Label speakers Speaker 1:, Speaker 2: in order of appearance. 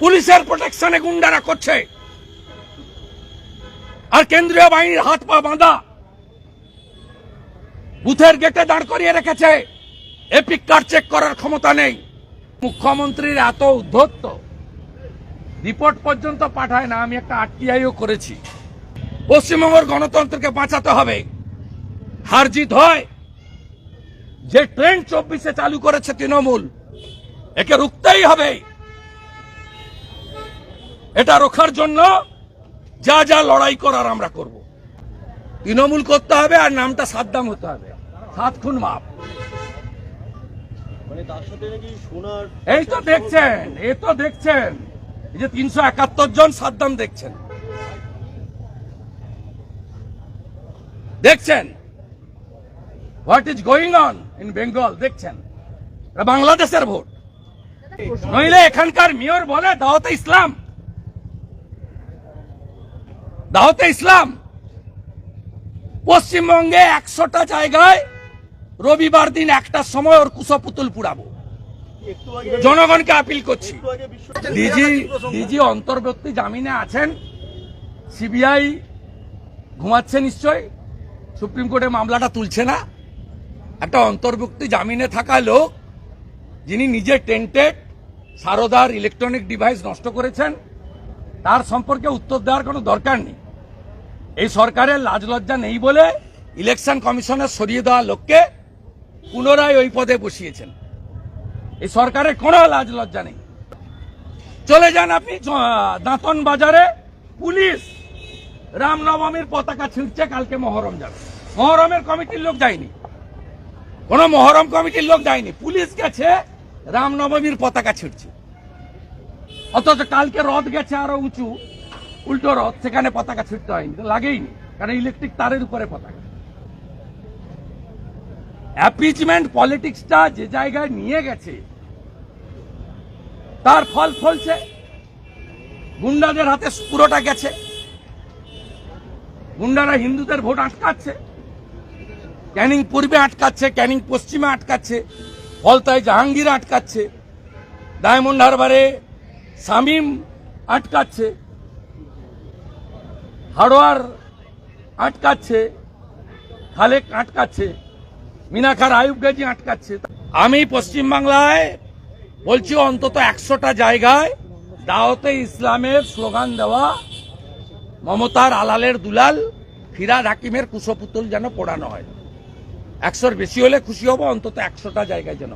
Speaker 1: পুলিশের প্রোটেকশনে গুন্ডারা করছে। আর কেন্দ্রীয় বাহিনীর হাত পা বাঁধা। বুথের গেটে দাঁড় করিয়ে রেখেছে। এপিক কার্ড চেক করার ক্ষমতা নেই। মুখ্যমন্ত্রীর এত উদ্ধত্ত। রিপোর্ট পর্যন্ত পাঠায় না, আমি একটা আরটিআইও করেছি। পশ্চিমবঙ্গের গণতন্ত্রকে বাঁচাতে হবে। হার জিত হয়। যে ট্রেন চব্বিশে চালু করেছে তৃণমূল, একে রুখতেই হবে। এটা রোখার জন্য যা যা লড়াই করার আমরা করব। তৃণমূল করতে হবে আর নামটা সাদ্দাম হতে হবে। সাত খুন মাপ।
Speaker 2: মানে
Speaker 1: এই তো দেখছেন এই তো দেখছেন। এই যে তিনশো একাত্তর জন সাদ্দাম দেখছেন। দেখছেন? What is going on in Bengal দেখছেন? বাংলাদেশের ভোট। নইলে এখানকার মেয়র বলে দাওয়াতে ইসলাম। দাওয়াতে ইসলাম। পশ্চিমবঙ্গে একশোটা জায়গায় রবিবার দিন একটার সময় ওর কুশপুতুল পুড়াবো।
Speaker 2: একটু আগে
Speaker 1: জনগণকে আপিল করছি।
Speaker 2: একটু
Speaker 1: ডিজি ডিজি অন্তর্বর্তী জামিনে আছেন। সিবিআই ঘুমাচ্ছে নিশ্চয়। সুপ্রিম কোর্টে মামলাটা তুলছে না। একটা অন্তর্ভুক্তি জামিনে থাকা লোক, যিনি নিজে টেন্টেড, সারদার ইলেকট্রনিক ডিভাইস নষ্ট করেছেন, তার সম্পর্কে উত্তর দেওয়ার কোনো দরকার নেই। এই সরকারের লাজ লজ্জা নেই বলে ইলেকশন কমিশনের সরিয়ে দেওয়া লোককে পুনরায় ওই পদে বসিয়েছেন। এই সরকারের কোনো লাজ লজ্জা নেই। চলে যান আপনি দাঁতন বাজারে, পুলিশ রামনবমীর পতাকা ছিঁড়ছে, কালকে মহরম যাবে। মহরমের কমিটির লোক যায়নি। কোন মহরম কমিটির লোক যায়নি। পুলিশ গেছে, রামনবমীর পতাকা ছিঁড়ছে। অথচ কালকে রথ গেছে আরও উঁচু। উল্টো রথ, সেখানে পতাকা ছিঁড়তে হয়নি। লাগেইনি কারণ ইলেকট্রিক তারের উপরে পতাকা। অ্যাপিচমেন্ট পলিটিক্সটা যে জায়গায় নিয়ে গেছে, তার ফল ফলছে। গুন্ডাদের হাতে পুরোটা গেছে। গুন্ডারা হিন্দুদের ভোট আটকাচ্ছে। ক্যানিং পূর্বে আটকাচ্ছে, ক্যানিং পশ্চিমে আটকাচ্ছে। ফলতায় জাহাঙ্গীর আটকাচ্ছে। ডায়মন্ড হারবারে শামীম আটকাচ্ছে। হাড়োয়ার আটকাচ্ছে, খালেক আটকাচ্ছে মিনাখার আয়ুব গাজী আটকাচ্ছে আমি পশ্চিমবাংলায় বলছি অন্তত একশোটা জায়গায় দাওতে ইসলামের স্লোগান দেওয়া, মমতার আলালের দুলাল, ফিরাদ হাকিমের কুশপুতুল যেন পোড়ানো হয় একশোর বেশি হলে খুশি হব, অন্তত একশোটা জায়গায় যেন।